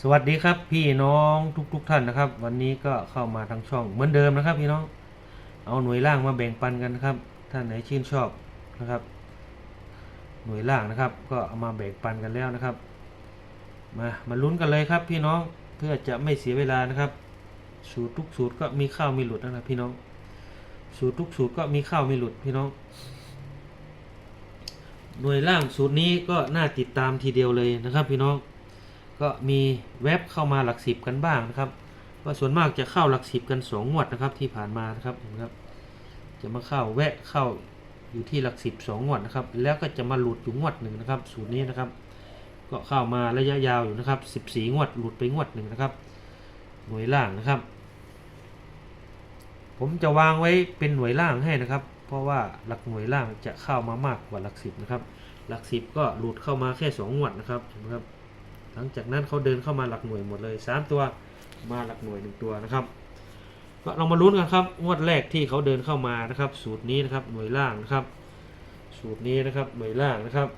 สวัสดีครับพี่น้องทุกๆทท่านนะครับ วันนี้ก็เข้ามาทางช่องเหมือนเดิมนะครับ พี่น้องเอาหน่วยล่างมาแบ่งปันกันนะครับท่านไหนชื่นชอบนะครับ หน่วยล่างนะครับ ก็เอามาแบ่งปันกันแล้วนะครับ มามาลุ้นกันเลยครับ พี่น้องเพื่อจะไม่เสียเวลานะครับ สูตรทุกสูตรก็มีข้าวมีหลุดนะครับพี่น้อง สูตรทุกสูตรก็มีข้าวมีหลุดพี่น้อง หน่วยล่างสูตรนี้ก็น่าติดตามทีเดียวเลยนะครับ พี่น้อง ก็มีเว็บเข้ามาหลักสิบกันบ้างนะครับก็ส่วนมากจะเข้าหลักสิบกันสองงวดนะครับที่ผ่านมานะครับนครับ จะมาเข้าแวะเข้าอยู่ที่หลักสิบสองงวดนะครับ แล้วก็จะมาหลุดอยู่งวดหนึ่งนะครับสูตรนี้นะครับ ก็เข้ามาระยะยาวอยู่นะครับสิบสี่งวดหลุดไปงวดหนึ่งนะครับ หน่วยล่างนะครับ ผมจะวางไว้เป็นหน่วยล่างให้นะครับ เพราะว่าหลักหน่วยล่างจะเข้ามามากกว่าหลักสิบนะครับ หลักสิบก็หลุดเข้ามาแค่สองงวดนะครับเห็นไหมครับ หลังจากนั้นเขาเดินเข้ามาหลักหน่วยหมดเลยสามตัวมาหลักหน่วยหนึ่งตัวนะครับก็เรามาลุ้นกันครับงวดแรกที่เขาเดินเข้ามานะครับ สูตรนี้นะครับหน่วยล่างนะครับ สูตรนี้นะครับหน่วยล่างนะครับ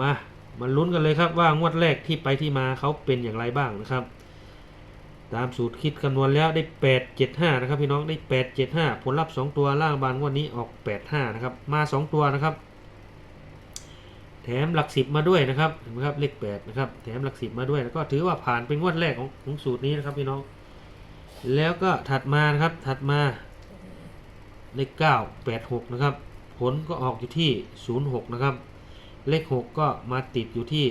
มามาลุ้นกันเลยครับว่างวดแรกที่ไปที่มาเขาเป็นอย่างไรบ้างนะครับ ตามสูตรคิดคำนวณแล้วได้ 8 7 5 นะครับ พี่น้องได้ 8 7 5 ผลลัพธ์2ตัวล่างบานงวดนี้ออก 8 5 นะครับ มา 2 ตัวนะครับ แถมหลักสิบมาด้วยนะครับเห็นไหมครับเลขแปดนะครับแถมหลักสิบมาด้วยแล้วก็ถือว่าผ่านเป็นงวดแรกของของสูตรนี้นะครับพี่น้อง แล้วก็ถัดมานะครับถัดมาเลขเก้าแปดหกนะครับ ผลก็ออกอยู่ที่ศูนย์หกนะครับ เลขหกก็มาติดอยู่ที่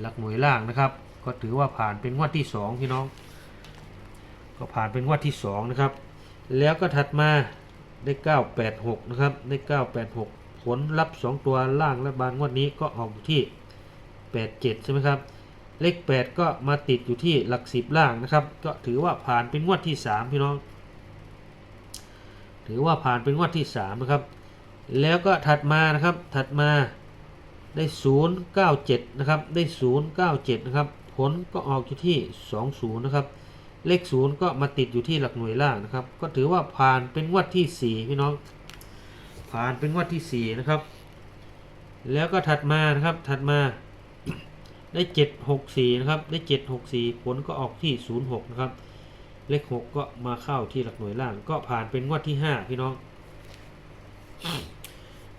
หลักหน่วยล่างนะครับ ก็ถือว่าผ่านเป็นงวดที่สองพี่น้อง ก็ผ่านเป็นงวดที่สองนะครับ แล้วก็ถัดมาได้เก้าแปดหกนะครับได้เก้าแปดหก ผลลัพธ์2ตัวล่างและบานงวดนี้ก็ออกอยู่ที่ 87 ใช่ไหมครับ เลข 8 ก็มาติดอยู่ที่หลัก10ล่างนะครับ ก็ถือว่าผ่านเป็นงวดที่ 3 พี่น้อง ถือว่าผ่านเป็นงวดที่ 3 นะครับ แล้วก็ถัดมานะครับ ถัดมาได้ 097 นะครับ ได้ 097 นะครับ ผลก็ออกอยู่ที่ 20 นะครับ เลข 0 ก็มาติดอยู่ที่หลักหน่วยล่างนะครับ ก็ถือว่าผ่านเป็นงวดที่ 4 พี่น้อง ผ่านเป็นงวดที่ 4 นะครับ แล้วก็ถัดมานะครับถัดมาได้ 764 นะครับ ได้ 764 ผลก็ออกที่ 06 นะครับ เลข 6 ก็มาเข้าที่หลักหน่วยล่าง ก็ผ่านเป็นงวดที่ 5 พี่น้อง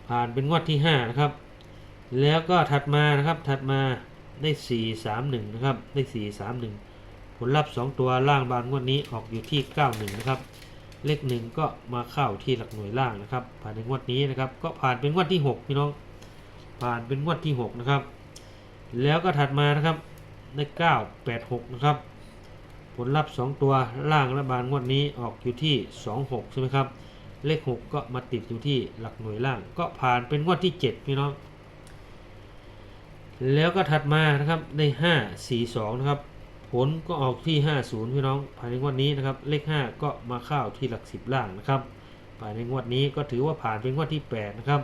ผ่านเป็นงวดที่ 5 นะครับ แล้วก็ถัดมานะครับ ถัดมาได้ 431 นะครับ ได้ 431 ผลลัพธ์ 2 ตัวล่างบานงวดนี้ออกอยู่ที่ 91 นะครับ เลขหนึ่งก็มาเข้าที่หลักหน่วยล่างนะครับ ผ่านในงวดนี้นะครับ ก็ผ่านเป็นงวดที่ 6 พี่น้อง ผ่านเป็นงวดที่ 6 นะครับ แล้วก็ถัดมานะครับได้9 8 6 นะครับ ผลลัพธ์ 2 ตัวล่างและบานงวดนี้ออกอยู่ที่ 2 6 ใช่ไหมครับ เลข 6 ก็มาติดอยู่ที่หลักหน่วยล่าง ก็ผ่านเป็นงวดที่ 7 พี่น้อง แล้วก็ถัดมานะครับได้5 4 2 นะครับ ผลก็ออกที่ 50 พี่น้อง ภายในงวดนี้นะครับ เลข 5 ก็มาเข้าที่หลัก 10 ล่างนะครับ ภายในงวดนี้ก็ถือว่าผ่านเป็นงวดที่ 8 นะครับ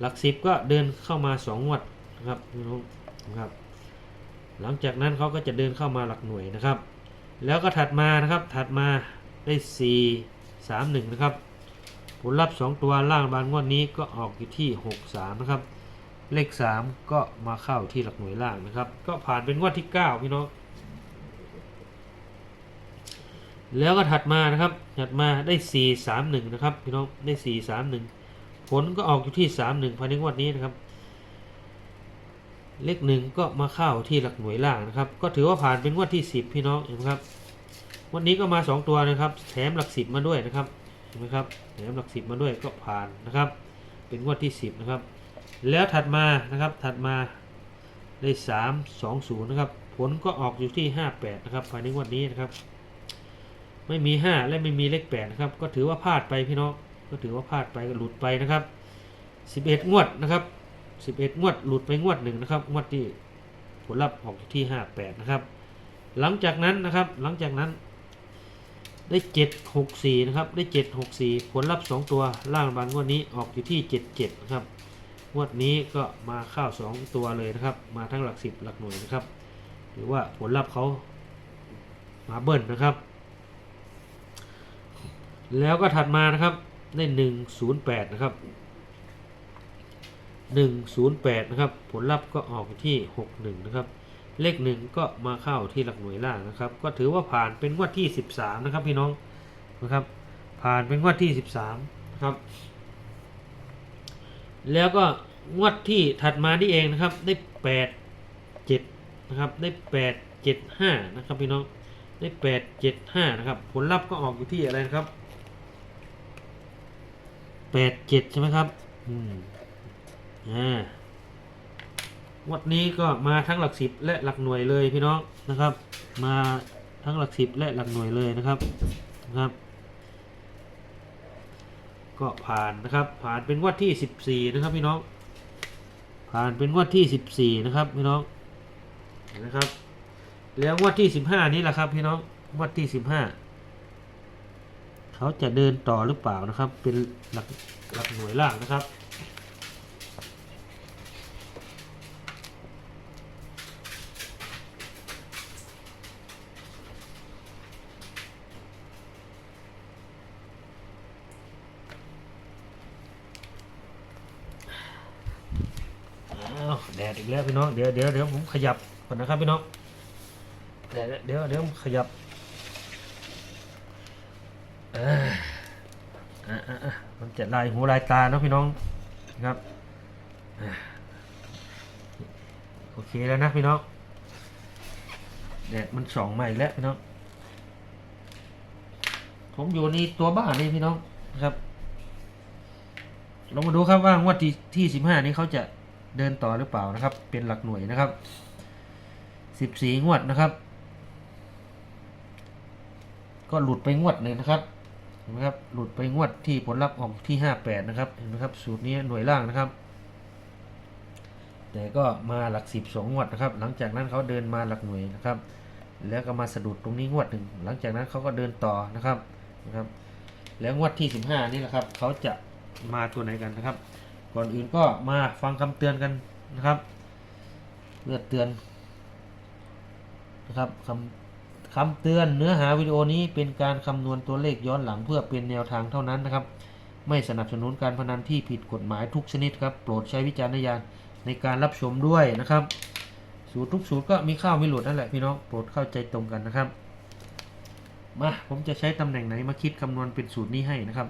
หลัก 10 ก็เดินเข้ามา 2 งวดนะครับพี่น้องนะครับ หลังจากนั้นเขาก็จะเดินเข้ามาหลักหน่วยนะครับ แล้วก็ถัดมานะครับ ถัดมาได้ 4 3 1 นะครับ ผลลัพธ์ 2 ตัวล่างบานงวดนี้ก็ออกอยู่ที่ 6 3 นะครับ เลข 3 ก็มาเข้าที่หลักหน่วยล่างนะครับ ก็ผ่านเป็นงวดที่ 9 พี่น้อง แล้วก็ถัดมานะครับ ถัดมาได้ 4 3 1 นะครับพี่น้องได้ 4 3 1 ผลก็ออกอยู่ที่ 3 1ภายในงวดนี้นะครับ เลขหนึ่งก็มาเข้าที่หลักหน่วยล่างนะครับ ก็ถือว่าผ่านเป็นงวดที่ 10 พี่น้องเห็นไหมครับวันนี้ก็มา 2 ตัวนะครับ แถมหลัก 10 มาด้วยนะครับเห็นไหมครับแถมหลัก 10 มาด้วยก็ผ่านนะครับ เป็นงวดที่ 10 นะครับ แล้วถัดมานะครับถัดมาได้ 3 2 0 นะครับ ผลก็ออกอยู่ที่ 58 นะครับภายในงวดนี้นะครับ ไม่มี 5 และไม่มีเลข8นะครับ ก็ถือว่าพลาดไปพี่น้อง ก็ถือว่าพลาดไปก็หลุดไปนะครับ 11 งวดนะครับ 11 งวดหลุดไปงวดหนึ่งนะครับ งวดที่ผลลัพธ์ออกอยู่ที่ 58 นะครับ หลังจากนั้นนะครับ หลังจากนั้นได้ 764 นะครับ ได้ 764 ผลลัพธ์ 2 ตัว ล่างบานงวดนี้ออกอยู่ที่ 77 นะครับ งวดนี้ก็มาเข้า2ตัวเลยนะครับ มาทั้งหลัก 10 หลักหน่วยนะครับ หรือว่าผลลัพธ์เขามาเบิ้ลนะครับ แล้วก็ถัดมานะครับได้ 108 นะครับ 108 นะครับ ผลลัพธ์ก็ออกที่ 61 นะครับ เลขหนึ่งก็มาเข้าที่หลักหน่วยล่างนะครับ ก็ถือว่าผ่านเป็นงวดที่ 13 นะครับพี่น้องนะครับ ผ่านเป็นงวดที่ 13 นะครับ แล้วก็งวดที่ถัดมานี่เองนะครับ ได้ 8 7 นะครับ ได้ 8 7 5 นะครับพี่น้อง ได้ 8 7 5 นะครับ ผลลัพธ์ก็ออกอยู่ที่อะไรนะครับ 8 7ใช่ไหมครับ อืม อ่าวัดนี้ก็มาทั้งหลักสิบและหลักหน่วยเลยพี่น้องนะครับ มาทั้งหลักสิบและหลักหน่วยเลยนะครับนะครับ ก็ผ่านนะครับ ผ่านเป็นวัดที่สิบสี่นะครับพี่น้อง ผ่านเป็นวัดที่สิบสี่นะครับพี่น้องนะครับ แล้ววัดที่สิบห้านี้แหละครับพี่น้องวัดที่สิบห้า เขาจะเดินต่อหรือเปล่านะครับ เป็นหลักหลักหน่วยล่างนะครับอ้าวแดดอีกแล้วพี่น้องเดี๋ยวเดี๋ยวเดี๋ยวผมขยับก่อนนะครับพี่น้องเดี๋ยวเดี๋ยวเดี๋ยวขยับเอ่ออะอะอะ มันจะลายหูลายตาเนาะพี่น้องนะครับโอเคแล้วนะพี่น้องแดดมันส่องมาอีกแล้วพี่น้องผมอยู่ในตัวบ้านนี่พี่น้องนะครับเรามาดูครับว่างวดที่ที่สิบห้านี้เขาจะเดินต่อหรือเปล่านะครับ เป็นหลักหน่วยนะครับสิบสี่งวดนะครับ ก็หลุดไปงวดหนึ่งนะครับ เห็นไหมครับหลุดไปงวดที่ผลลัพธ์ออกที่ห้าแปดนะครับเห็นไหมครับสูตรนี้หน่วยล่างนะครับ แต่ก็มาหลักสิบสองงวดนะครับ หลังจากนั้นเขาเดินมาหลักหน่วยนะครับ แล้วก็มาสะดุดตรงนี้งวดหนึ่งหลังจากนั้นเขาก็เดินต่อนะครับนะครับ แล้วงวดที่สิบห้านี่แหละครับเขาจะมาตัวไหนกันนะครับ ก่อนอื่นก็มาฟังคำเตือนกันนะครับเพื่อเตือนนะครับคำ คำเตือนเนื้อหาวิดีโอนี้เป็นการคำนวณตัวเลขย้อนหลังเพื่อเป็นแนวทางเท่านั้นนะครับ ไม่สนับสนุนการพนันที่ผิดกฎหมายทุกชนิดครับ โปรดใช้วิจารณญาณในการรับชมด้วยนะครับ สูตรทุกสูตรก็มีข้าวมีหลุดนั่นแหละพี่น้องโปรดเข้าใจตรงกันนะครับ มาผมจะใช้ตำแหน่งไหนมาคิดคำนวณเป็นสูตรนี้ให้นะครับ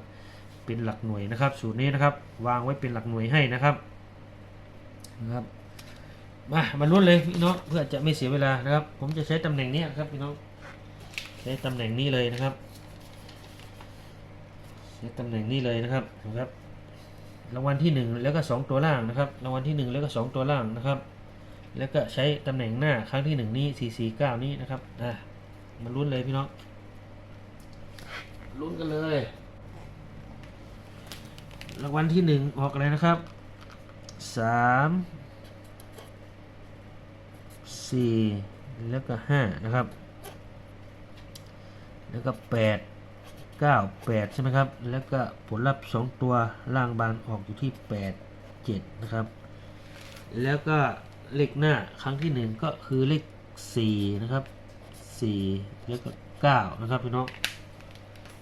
เป็นหลักหน่วยนะครับ สูตรนี้นะครับ วางไว้เป็นหลักหน่วยให้นะครับนะครับมามาลุ้นเลยพี่น้องเพื่อจะไม่เสียเวลานะครับ ผมจะใช้ตำแหน่งนี้ครับพี่น้อง ใช้ตำแหน่งนี้เลยนะครับใช้ตำแหน่งนี้เลยนะครับนะครับ รางวัลที่หนึ่งแล้วก็สองตัวล่างนะครับ รางวัลที่หนึ่งแล้วก็สองตัวล่างนะครับ แล้วก็ใช้ตำแหน่งหน้าครั้งที่หนึ่งนี้สี่สี่เก้านี้นะครับอะมาลุ้นเลยพี่น้องลุ้นกันเลย รางวัลที่หนึ่งออกอะไรนะครับสามสี่แล้วก็ห้านะครับ แล้วก็แปดเก้าแปดใช่ไหมครับ แล้วก็ผลลัพธ์สองตัวล่างบานออกอยู่ที่แปดเจ็ดนะครับ แล้วก็เลขหน้าครั้งที่หนึ่งก็คือเลขสี่นะครับสี่แล้วก็เก้านะครับพี่น้อง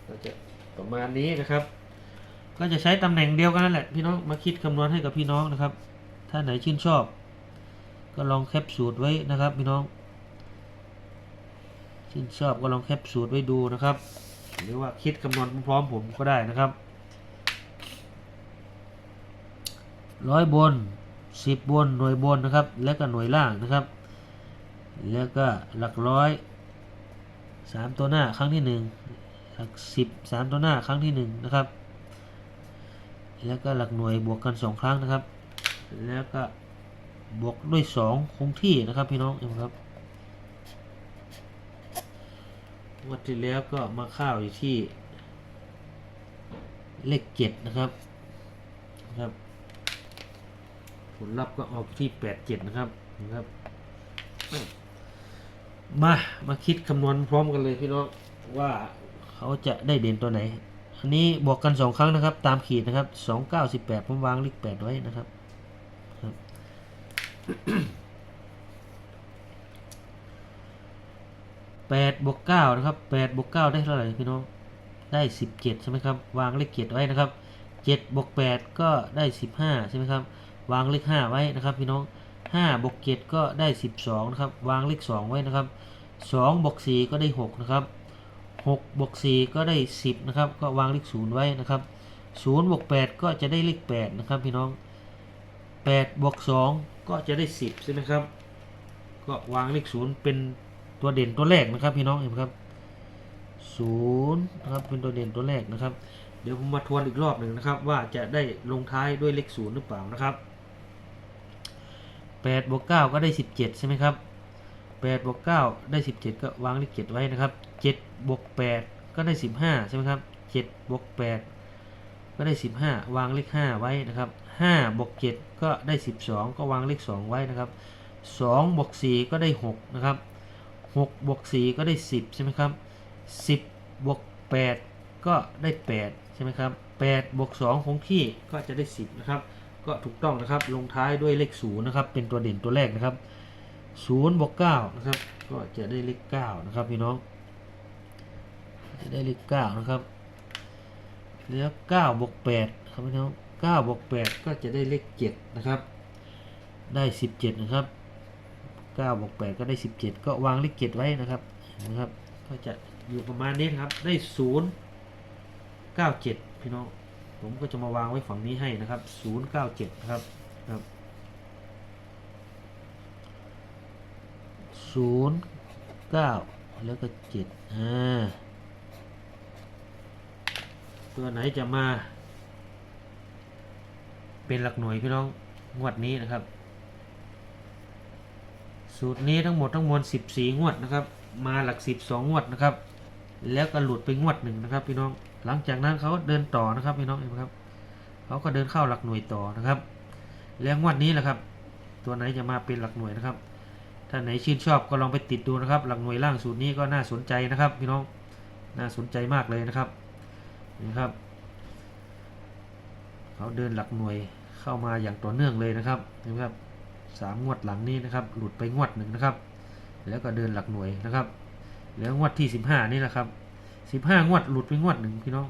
ก็จะประมาณนี้นะครับ ก็จะใช้ตำแหน่งเดียวกันนั่นแหละพี่น้องมาคิดคำนวณให้กับพี่น้องนะครับ ถ้าไหนชื่นชอบ ก็ลองแคปสูตรไว้นะครับพี่น้อง ชื่นชอบก็ลองแคปสูตรไว้ดูนะครับ หรือว่าคิดคำนวณพร้อมผมก็ได้นะครับร้อยบนสิบบนหน่วยบนนะครับ แล้วก็หน่วยล่างนะครับ แล้วก็หลักร้อยสามตัวหน้าครั้งที่หนึ่งหลักสิบสามตัวหน้าครั้งที่หนึ่งนะครับ แล้วก็หลักหน่วยบวกกันสองครั้งนะครับ แล้วก็บวกด้วยสองคงที่นะครับพี่น้องเห็นไหมครับง วันที่แล้วก็มาข้าวอยู่ที่ เลขเจ็ดนะครับนะครับ ผลลัพธ์ก็ออกที่แปดเจ็ดนะครับนะครับ มามาคิดคำนวณพร้อมกันเลยพี่น้องว่าเขาจะได้เด่นตัวไหน อันนี้บวกกันสองครั้งนะครับ ตามขีดนะครับสองเก้าสิบแปดผมวางเลขแปดไว้นะครับครับ แปดบวกเก้านะครับแปดบวกเก้าได้เท่าไหร่พี่น้องได้สิบเจ็ดใช่ไหมครับ วางเลขเจ็ดไว้นะครับเจ็ดบวกแปดก็ได้สิบห้าใช่ไหมครับ วางเลขห้าไว้นะครับ พี่น้องห้าบวกเจ็ดก็ได้สิบสองนะครับ วางเลขสองไว้นะครับสองบวกสี่ก็ได้หกนะครับหกบวกสี่ก็ได้สิบนะครับ ก็วางเลขศูนย์ไว้นะครับศูนย์บวกแปดก็จะได้เลขแปดนะครับ พี่น้องแปดบวกสองก็จะได้สิบใช่ไหมครับ ก็วางเลขศูนย์เป็น ตัวเด่นตัวแรกนะครับพี่น้องเห็นไหมครับศูนย์นะครับเป็นตัวเด่นตัวแรกนะครับ เดี๋ยวผมมาทวนอีกรอบหนึ่งนะครับ ว่าจะได้ลงท้ายด้วยเลขศูนย์หรือเปล่านะครับแปดบวกเก้าก็ได้สิบเจ็ดใช่ไหมครับแปดบวกเก้าได้สิบเจ็ดก็วางเลขเจ็ดไว้นะครับเจ็ดบวกแปดก็ได้สิบห้าใช่ไหมครับเจ็ดบวกแปดก็ได้สิบห้าวางเลขห้าไว้นะครับห้าบวกเจ็ดก็ได้สิบสองก็วางเลขสองไว้นะครับสองบวกสี่ก็ได้หกนะครับ หกบวกสี่ก็ได้สิบใช่ไหมครับสิบบวกแปดก็ได้แปดใช่ไหมครับแปดบวกสองคงที่ก็จะได้สิบนะครับ ก็ถูกต้องนะครับ ลงท้ายด้วยเลขศูนย์นะครับ เป็นตัวเด่นตัวแรกนะครับศูนย์บวกเก้านะครับ ก็จะได้เลขเก้านะครับพี่น้อง จะได้เลขเก้านะครับ แล้วเก้าบวกแปดครับพี่น้องเก้าบวกแปดก็จะได้เลขเจ็ดนะครับ ได้สิบเจ็ดนะครับ เก้าบวกแปดก็ได้สิบเจ็ดก็วางเลขเจ็ดไว้นะครับนะครับ ก็จะอยู่ประมาณนี้นะครับ ได้ศูนย์เก้าเจ็ดพี่น้อง ผมก็จะมาวางไว้ฝั่งนี้ให้นะครับ 097 ครับครับ0 9แล้วก็7อ่าตัวไหนจะมา เป็นหลักหน่วยพี่น้องงวดนี้นะครับ สูตรนี้ทั้งหมดทั้งมวล 14 งวดนะครับ มาหลัก 12 งวดนะครับ แล้วก็หลุดไปงวดหนึ่งนะครับ พี่น้อง หลังจากนั้นเขาเดินต่อนะครับพี่น้องเห็นไหมครับเขาก็เดินเข้าหลักหน่วยต่อนะครับ แล้วงวดนี้แหละครับ ตัวไหนจะมาเป็นหลักหน่วยนะครับ ถ้าไหนชื่นชอบก็ลองไปติดดูนะครับ หลักหน่วยล่างสูตรนี้ก็น่าสนใจนะครับ พี่น้อง น่าสนใจมากเลยนะครับนี่ครับ เขาเดินหลักหน่วยเข้ามาอย่างต่อเนื่องเลยนะครับเห็นไหมครับ สามงวดหลังนี้นะครับ หลุดไปงวดหนึ่งนะครับ แล้วก็เดินหลักหน่วยนะครับ แล้วงวดที่สิบห้านี่แหละครับสิบห้างวดหลุดไปงวดหนึ่งพี่น้อง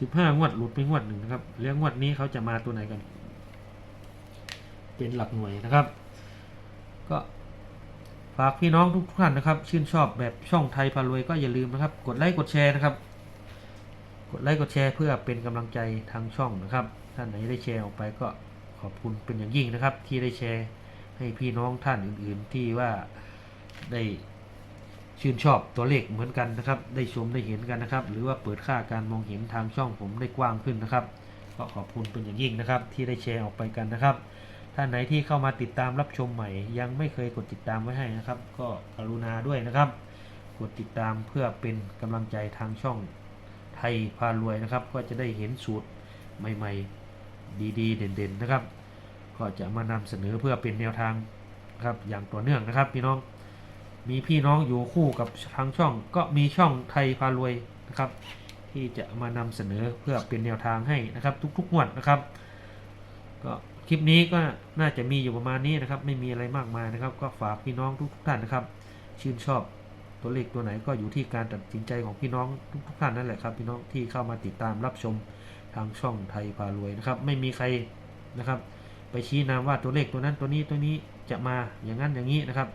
สิบห้างวดหลุดไปงวดหนึ่งนะครับ แล้วงวดนี้เขาจะมาตัวไหนกัน เป็นหลักหน่วยนะครับ ก็ฝากพี่น้องทุกท่านนะครับ ชื่นชอบแบบช่องไทยพารวยก็อย่าลืมนะครับ กดไลค์กดแชร์นะครับ กดไลค์กดแชร์เพื่อเป็นกำลังใจทางช่องนะครับ ท่านไหนได้แชร์ออกไปก็ ขอบคุณเป็นอย่างยิ่งนะครับ ที่ได้แชร์ให้พี่น้องท่านอื่น ๆ ที่ว่าได้ชื่นชอบตัวเลขเหมือนกันนะครับ ได้ชมได้เห็นกันนะครับ หรือว่าเปิดค่าการมองเห็นทางช่องผมได้กว้างขึ้นนะครับก็ขอบคุณเป็นอย่างยิ่งนะครับ ที่ได้แชร์ออกไปกันนะครับ ท่านไหนที่เข้ามาติดตามรับชมใหม่ ยังไม่เคยกดติดตามไว้ให้นะครับ ก็กรุณาด้วยนะครับ กดติดตามเพื่อเป็นกำลังใจทางช่องไทยพารวยนะครับ ก็จะได้เห็นสูตรใหม่ ๆ ดีๆ เด่นๆนะครับ ก็จะมานำเสนอเพื่อเป็นแนวทางครับอย่างต่อเนื่องนะครับ พี่น้องมีพี่น้องอยู่คู่กับทางช่อง ก็มีช่องไทยพารวยนะครับ ที่จะมานำเสนอเพื่อเป็นแนวทางให้นะครับ ทุกๆงวดนะครับ ก็คลิปนี้ก็น่าจะมีอยู่ประมาณนี้นะครับ ไม่มีอะไรมากมายนะครับ ก็ฝากพี่น้องทุกๆท่านนะครับ ชื่นชอบตัวเลขตัวไหนก็อยู่ที่การตัดสินใจของพี่น้องทุกๆท่านนั่นแหละครับ พี่น้องที่เข้ามาติดตามรับชม ทางช่องไทยพารวยนะครับ ไม่มีใครนะครับ ไปชี้นำว่าตัวเลขตัวนั้นตัวนี้ตัวนี้จะมาอย่างนั้นอย่างนี้นะครับ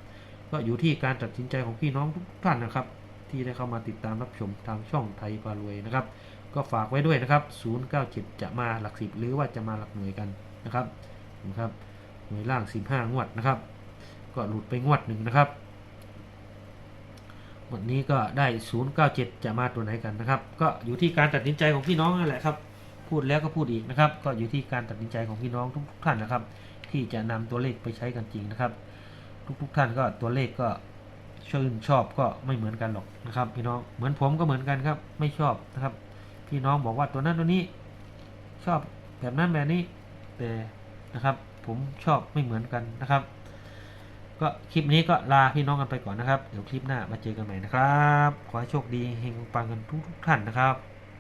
ก็อยู่ที่การตัดสินใจของพี่น้องทุกท่านนะครับ ที่ได้เข้ามาติดตามรับชมทางช่องไทยพารวยนะครับ ก็ฝากไว้ด้วยนะครับ 097 จะมาหลักสิบหรือว่าจะมาหลักหน่วยกันนะครับนะครับหน่วยล่าง 15 งวดนะครับ ก็หลุดไปงวดหนึ่งนะครับวันนี้ก็ได้ 097 จะมาตัวไหนกันนะครับ ก็อยู่ที่การตัดสินใจของพี่น้องนั่นแหละครับ พูดแล้วก็พูดอีกนะครับ ก็อยู่ที่การตัดสินใจของพี่น้องทุกท่านนะครับ ที่จะนำตัวเลขไปใช้กันจริงนะครับ ทุกๆท่านก็ตัวเลขก็ชื่นชอบก็ไม่เหมือนกันหรอกนะครับ พี่น้องเหมือนผมก็เหมือนกันครับ ไม่ชอบนะครับ พี่น้องบอกว่าตัวนั้นตัวนี้ชอบแบบนั้นแบบนี้แต่นะครับ ผมชอบไม่เหมือนกันนะครับ ก็คลิปนี้ก็ลาพี่น้องกันไปก่อนนะครับ เดี๋ยวคลิปหน้ามาเจอกันใหม่นะครับ ขอให้โชคดีเฮงปังกันทุกๆท่านนะครับ